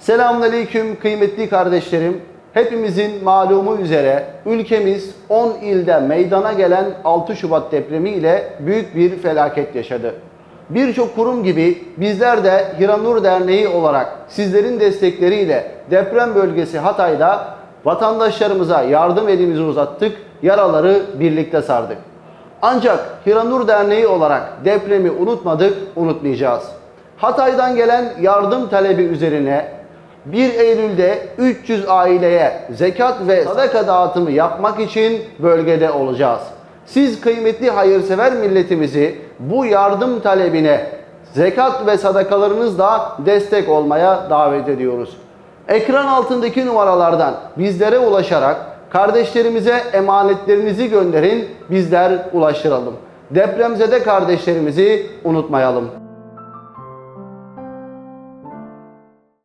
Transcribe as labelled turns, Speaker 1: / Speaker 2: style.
Speaker 1: Selamünaleyküm kıymetli kardeşlerim. Hepimizin malumu üzere ülkemiz 10 ilde meydana gelen 6 Şubat depremi ile büyük bir felaket yaşadı. Birçok kurum gibi bizler de Hiranur Derneği olarak sizlerin destekleriyle deprem bölgesi Hatay'da vatandaşlarımıza yardım elimizi uzattık, yaraları birlikte sardık. Ancak Hiranur Derneği olarak depremi unutmadık, unutmayacağız. Hatay'dan gelen yardım talebi üzerine 1 Eylül'de 300 aileye zekat ve sadaka dağıtımı yapmak için bölgede olacağız. Siz kıymetli hayırsever milletimizi bu yardım talebine zekat ve sadakalarınızla destek olmaya davet ediyoruz. Ekran altındaki numaralardan bizlere ulaşarak kardeşlerimize emanetlerinizi gönderin, bizler ulaştıralım. Depremzede kardeşlerimizi unutmayalım.